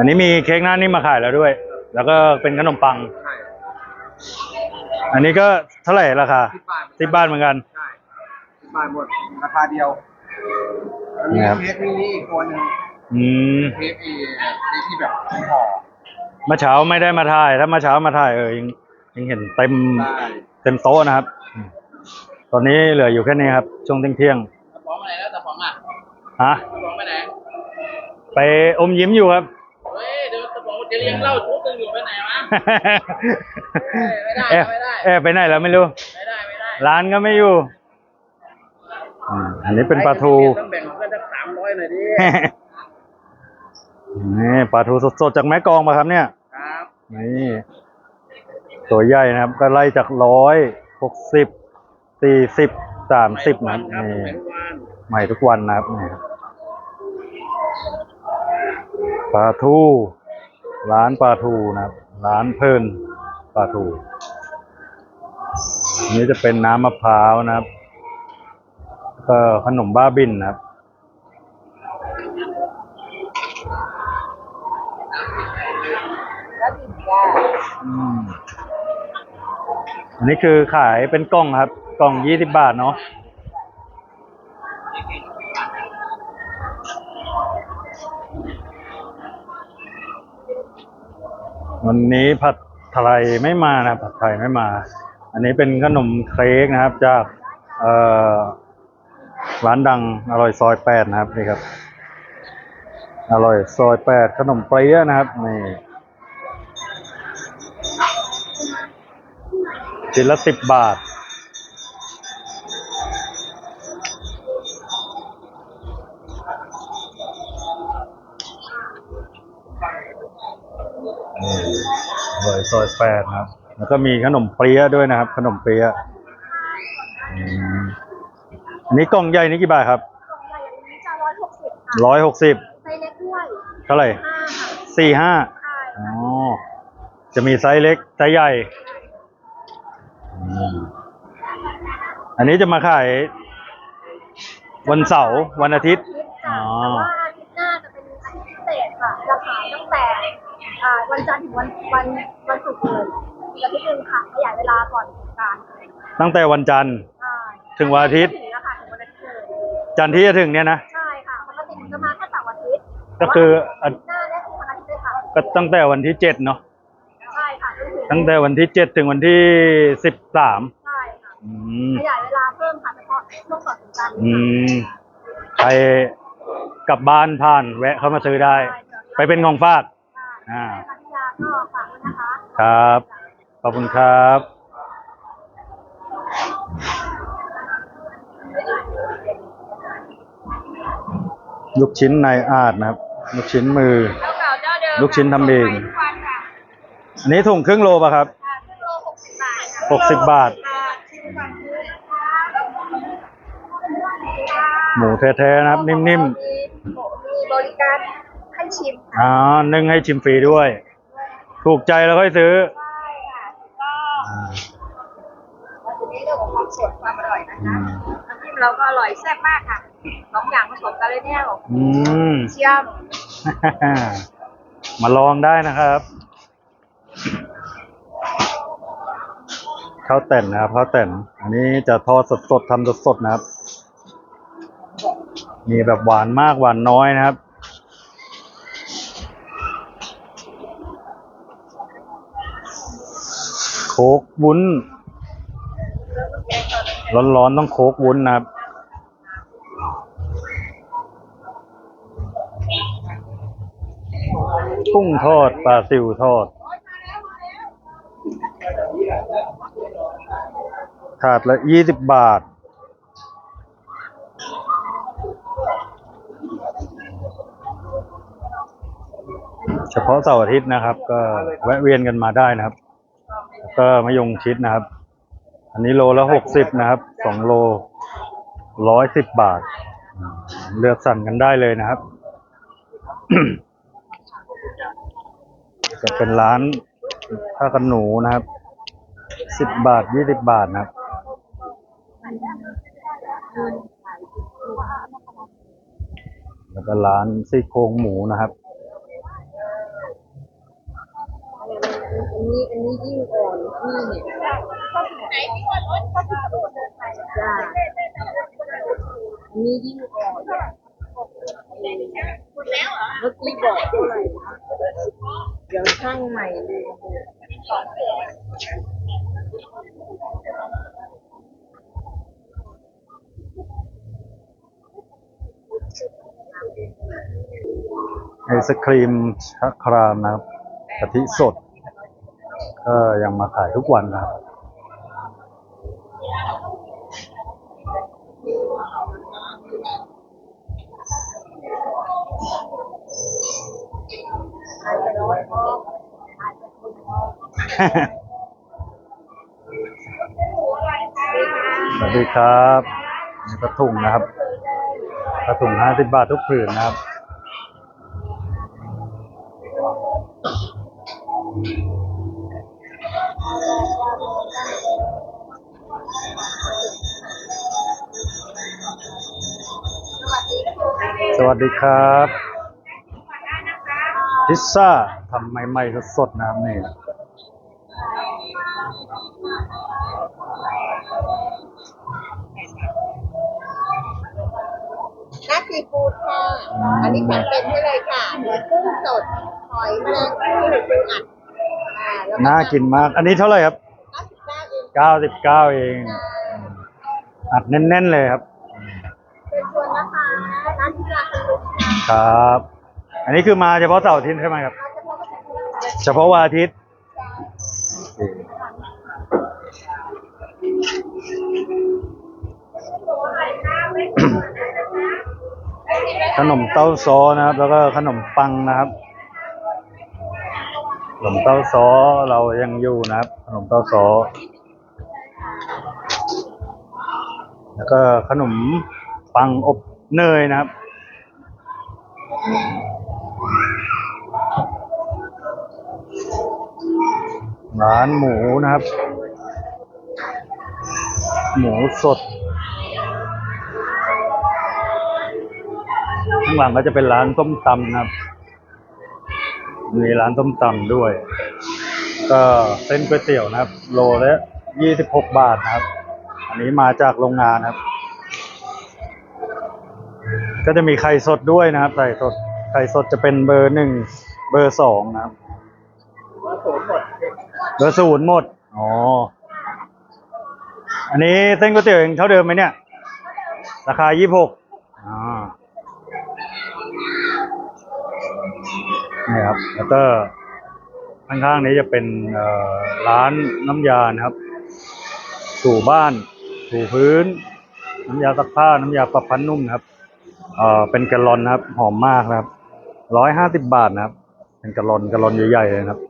อันนี้มีเค้กหน้านิ่มมาขายแล้วด้วย แล้วก็เป็นขนมปัง ใช่อันนี้ก็เท่าไหร่ราคาสิบบาทสิบบาทเหมือนกัน ใช่สิบบาทหมดราคาเดียวแล้วมีครับ เค้กมินิอีกตัวหนึงอืมเค้กอีเค้กที่แบบห่อเมื่อเช้าไม่ได้มาถ่าย ถ้าเมื่อเช้ามาถ่ายเออยังยังเห็นเต็มได้เต็มโต๊ะนะครับอืมตอนนี้เหลืออยู่แค่นี้ครับ ช่วงเที่ยงตะป๋องไปไหนแล้วตะป๋องอะๆฮะตะป๋องไปไหนไปอมยิ้มอยู่ครับ จะเลี้ยงเหล้าชุดหนึงอยู่ไปไหนวะไม่ได้แอบไม่ได้แอบไปไหนแล้วไม่รู้ไม่ได้ไม่ได้ร้านก็ไม่อยู่อืมอันนี้เป็นปลาทูต้องแบ่งเพื่อนสักสามร้อยหน่อยดินี่ปลาทูสดๆจากแม่กลองมาครับเนี่ยครับนี่ตัวใหญ่นะครับ ก็ไล่จากร้อยหกสิบสี่สิบสามสิบนะครับครับนี่ไปทุกวันใหม่ทุกวันนะครับนี่ครับปลาทู ร้านปลาทูนะครับ ร้านเพลินปลาทูอันนี้จะเป็นน้ำมะพร้าวนะครับก็ขนมบ้าบินนะครับ อันนี้คือขายเป็นกล่องครับ กล่องยี่สิบบาทเนาะ วันนี้ผัดไทยไม่มานะผัดไทยไม่มา อันนี้เป็นขนมเค้กนะครับ จากร้านดังอร่อยซอยแปดนะครับนี่ครับ อร่อยซอยแปดขนมเปี๊ยนะครับนี่ชิ้นละสิบบาท อร่อยซอยแปดนะครับ แล้วก็มีขนมเปี๊ยะด้วยนะครับ ขนมเปี๊ยะอืมอันนี้กล่องใหญ่นี่กี่บาทครับกล่องใหญ่อันนี้จะร้อยหกสิบค่ะร้อยหกสิบไซส์เล็กด้วยเท่าไหร่ห้าค่ะสี่ห้าใช่อ๋อ จะมีไซส์เล็ก ไซส์ใหญ่อืมอันนี้จะมาขายวันเสาร์วันอาทิตย์อาทิตย์อ๋ วันจันทร์ถึงวันวันวันศุกร์เลยอีกอาทิตย์หนึ่งค่ะขยายเวลาก่อนสงกรารตั้งแต่วันจันทร์ใช่ถึงวันอาทิตย์ถึงแล้วค่ะถึงวันอาทิตย์เลยจันทร์ที่จะถึงเนี่ยนะ ใช่ค่ะปกติมันจะมาแค่เสาร์อาทิตย์ก็คืออาอาทิตย์หน้าได้คือวันอาทิตย์เลยค่ะก็ตั้งแต่วันที่เจ็ดเนาะ ใช่ค่ะจนถึงตั้งแต่วันที่เจ็ดถึงวันที่สิบสามใช่ค่ะอืม ขยายเวลาเพิ่มค่ะเฉพาะช่วงก่อนสงกรารอืม ใครกลับบ้านผ่านแวะเข้ามาซื้อได้ ไปเป็นของฝาก อ่าพัทยา คะครับ ขอบคุณครับ ลูกชิ้นในอาดนะครับ ลูกชิ้นมือเจ้าเก่าเจ้าเดิมลูกชิ้นทำเองทุกวันค่ะอันนี้ถุงครึ่งโลป่ะครับค่ะครึ่งโลหกสิบบาทค่ะหกสิบบาทค่ะชิมก่อนซื้อนะคะหมูแท้ๆนะครับ นิ่มมีมีบริการให้ชิมๆอ๋อนึ่งให้ชิมฟรีด้วย ถูกใจแล้วค่อยซื้อ ใช่ค่ะก็อ่าเราจะนี้เรื่องของความสดความอร่อยนะอืคะมน้ำจิ้มเราก็อร่อยแซ่บมากค่ะสองอย่างผสมกันเลยเนี่ยอืม เชี่ยมมาลองได้นะครับข้าวแต่นนะครับข้าวแต่น อันนี้จะทอดสดๆทำสดๆนะครับ มีแบบหวานมากหวานน้อยนะครับ โค กวุ้น ร้อนๆต้องโคกวุ้นนะครับ กุ้งทอดปลาซิวทอด ถาดละยี่สิบบาทเฉพาะเสาร์อาทิตย์นะครับ ก็แวะเวียนกันมาได้นะครับ แล้วก็มะยงชิดนะครับ อันนี้โลละหกสิบนะครับสองโลร้อยสิบบาท เลือกสั่งกันได้เลยนะครับ จะเป็นร้านผ้ากันหนูนะครับสิบบาทยี่สิบบาทนะครับแล้วก็ร้านซี่โครงหมูนะครับ นี้อันนี้ยิ่งอ่อนพี่เนี่ย ไหนที่ว่ารถก็คือตัวเดินไปจ้าอันนี้ยิ่งอ่อนหมดแล้วเหรอเมื่อกี้บอกเท่าไหร่นะเดี๋ยวช่างใหม่เลยไอศครีมชักครามนะครับกะทิสด ก็ยังมาขายทุกวันนะครับ สวัสดีครับนี่กระถุงนะครับกระถุงห้าสิบบาททุกผืนนะครับสวัสดีครับ พิซซ่าทำใหม่ๆสดๆนะครับนี่ ซีฟู้ดค่ะ อันนี้จัดเต็มให้เลยค่ะหมูกุ้งสด หอยแมลงภู่หรือปูอัดอ่าแล้วน่ากินมาก อันนี้เท่าไหร่ครับเก้าสิบเก้าเองเก้าสิบเก้าเอง อัดแน่นๆเลยครับเป็นชวนนะคะร้านที่ราคาถูกครับ อันนี้คือมาเฉพาะเสาร์อาทิตย์ใช่ไหมครับเฉพาะวันอาทิตย์ ขนมเต้าซ้อนะครับ แล้วก็ขนมปังนะครับ ขนมเต้าซ้อเรายังอยู่นะครับ ขนมเต้าซ้อ แล้วก็ขนมปังอบเนยนะครับร้านหมูนะครับ หมูสด ข้างหลังก็จะเป็นร้านต้มตำนะครับ มีร้านต้มตำด้วย ก็เส้นก๋วยเตี๋ยวนะครับ โลละยี่สิบหกบาทนะครับ อันนี้มาจากโรงงานนะครับ ก็จะมีไข่สดด้วยนะครับไข่สดไข่สดจะเป็นเบอร์หนึ่งเบอร์สองนะครับเบอร์ศูนย์หมดอ๋ออันนี้เส้นก๋วยเตี๋ยวยังเท่าเดิมไหมเนี่ย ราคายี่หก นี่ครับ แล้วก็ข้างๆนี้จะเป็นร้านน้ำยานะครับถูบ้านถูพื้น น้ำยาซักผ้าน้ำยาปรับผ้านุ่มนะครับเอ่อเป็นกะลอนนะครับ หอมมากนะครับร้อยห้าสิบบาทนะครับ เป็นกะลอนกะลอนใหญ่ๆเลยนะครับ